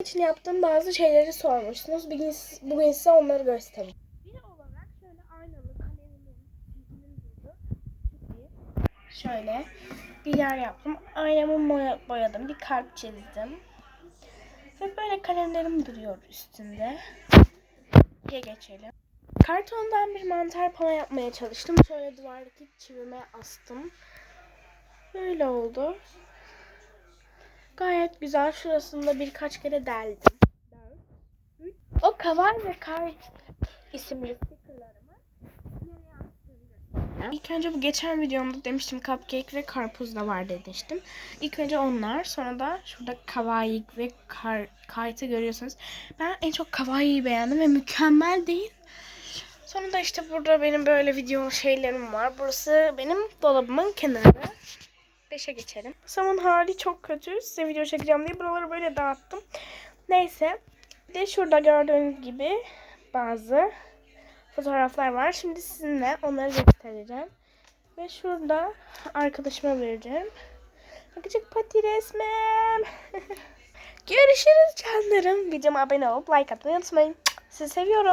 için yaptığım bazı şeyleri sormuşsunuz. Bugün, bugün size onları göstereceğim. Bir olarak şöyle aynalı kalemimin iyi. Şöyle bir yer yaptım. Aynamı boya- boyadım. Bir kalp çizdim. Ve böyle kalemlerim duruyor üstünde. İkiye geçelim. Kartondan bir mantar pano yapmaya çalıştım. Şöyle duvardaki çivime astım. Böyle oldu. Gayet güzel. Şurasında birkaç kere deldim. O kaval ve kar isimli stickerlarımı İlk önce bu geçen videomda demiştim cupcake ve karpuz da var demiştim. İlk önce onlar sonra da şurada kawaii ve kar, kayıtı görüyorsunuz. Ben en çok kawaii'yi beğendim ve mükemmel değil. Sonra da işte burada benim böyle video şeylerim var. Burası benim dolabımın kenarı. 5'e geçelim. Sam'ın hali çok kötü. Size video çekeceğim diye buraları böyle dağıttım. Neyse. Bir de şurada gördüğünüz gibi bazı fotoğraflar var. Şimdi sizinle onları göstereceğim. Ve şurada arkadaşıma vereceğim. Küçük pati resmim. Görüşürüz canlarım. Videoma abone olup like atmayı unutmayın. Sizi seviyorum.